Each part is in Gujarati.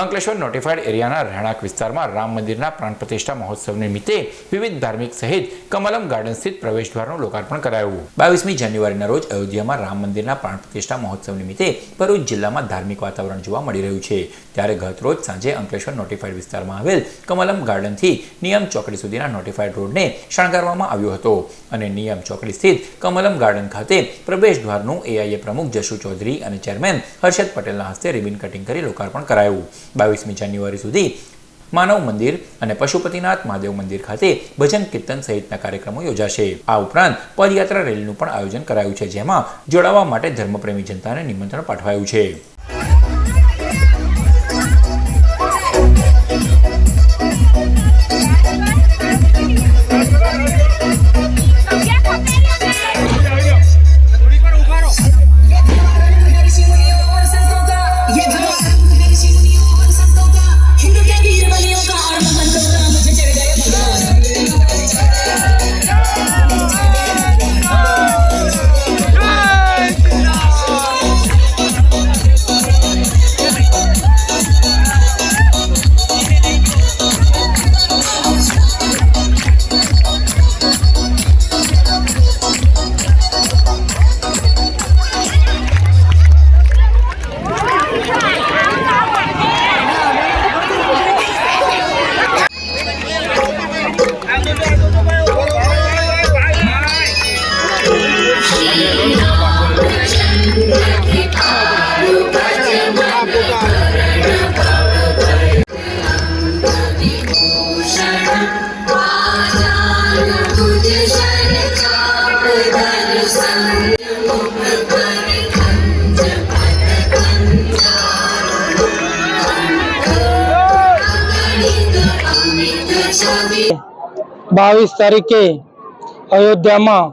અંકલેશ્વર નોટિફાઈડ એરિયાના રહેણાંક વિસ્તારમાં રામ મંદિરના પ્રાણ પ્રતિષ્ઠા મહોત્સવ નિમિત્તે વિવિધ ધાર્મિક સહિત કમલમ ગાર્ડન સ્થિત પ્રવેશદ્વારનું લોકાર્પણ કરાયું. બાવીસમી જાન્યુઆરીના રોજ અયોધ્યામાં રામ મંદિરના પ્રાણ પ્રતિષ્ઠા મહોત્સવ નિમિત્તે ભરૂચ જિલ્લામાં ધાર્મિક વાતાવરણ જોવા મળી રહ્યું છે. ત્યારે ગત રોજ સાંજે અંકલેશ્વર નોટિફાઈડ વિસ્તારમાં આવેલ કમલમ ગાર્ડનથી નિયમ ચોકડી સુધીના નોટિફાઈડ રોડને શણગારવામાં આવ્યો હતો અને નિયમ ચોકડી સ્થિત કમલમ ગાર્ડન ખાતે પ્રવેશદ્વારનું એઆઈએ પ્રમુખ જશુ ચૌધરી અને ચેરમેન હર્ષદ પટેલના હસ્તે રિબિન કટિંગ કરી લોકાર્પણ કરાયું. બાવીસમી જાન્યુઆરી સુધી માનવ મંદિર અને પશુપતિનાથ મહાદેવ મંદિર ખાતે ભજન કીર્તન સહિતના કાર્યક્રમો યોજાશે. આ ઉપરાંત પદયાત્રા રેલીનું પણ આયોજન કરાયું છે, જેમાં જોડાવા માટે ધર્મપ્રેમી જનતાને નિમંત્રણ પાઠવાયું છે. બાવીસ તારીખે અયોધ્યામાં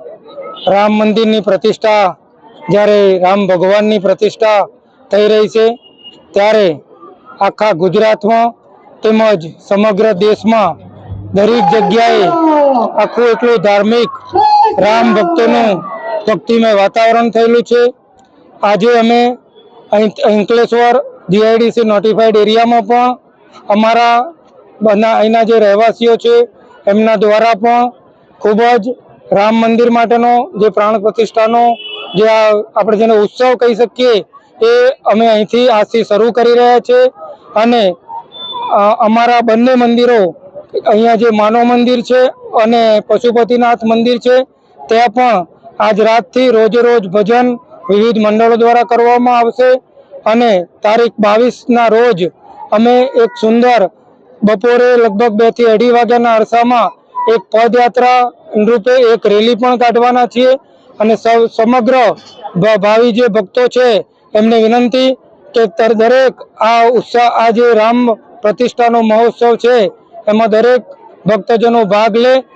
રામ મંદિરની પ્રતિષ્ઠા, જ્યારે રામ ભગવાનની પ્રતિષ્ઠા થઈ રહી છે, ત્યારે આખા ગુજરાતમાં તેમજ સમગ્ર દેશમાં દરેક જગ્યાએ આખું એટલું ધાર્મિક રામ ભક્તોનું ભક્તિમય વાતાવરણ થયેલું છે. આજે અમે અંકલેશ્વર જીઆઈડીસી નોટિફાઈડ એરિયામાં પણ અમારા બના અહીંના જે રહેવાસીઓ છે, એમના દ્વારા પણ ખૂબ જ રામ મંદિર માટેનો જે પ્રાણ પ્રતિષ્ઠાનો જે આ આપણે જેને ઉત્સવ કહી શકીએ, એ અમે અહીંથી આજથી શરૂ કરી રહ્યા છે. અને અમારા બંને મંદિરો અહીંયા જે માનવ મંદિર છે અને પશુપતિનાથ મંદિર છે, ત્યાં પણ આજ રાતથી રોજે રોજ ભજન વિવિધ મંડળો દ્વારા કરવામાં આવશે. અને તારીખ બાવીસના રોજ અમે એક સુંદર બપોરે લગભગ બેથી અઢી વાગ્યાના અરસામાં એક પદયાત્રા રૂપે એક રેલી પણ કાઢવાના છીએ અને સૌ- સમગ્ર ભાવિ જે ભક્તો છે, એમને વિનંતી કે દરેક આ ઉત્સાહ, આ જે રામ પ્રતિષ્ઠાનો મહોત્સવ છે, એમાં દરેક ભક્તજનો ભાગ લે.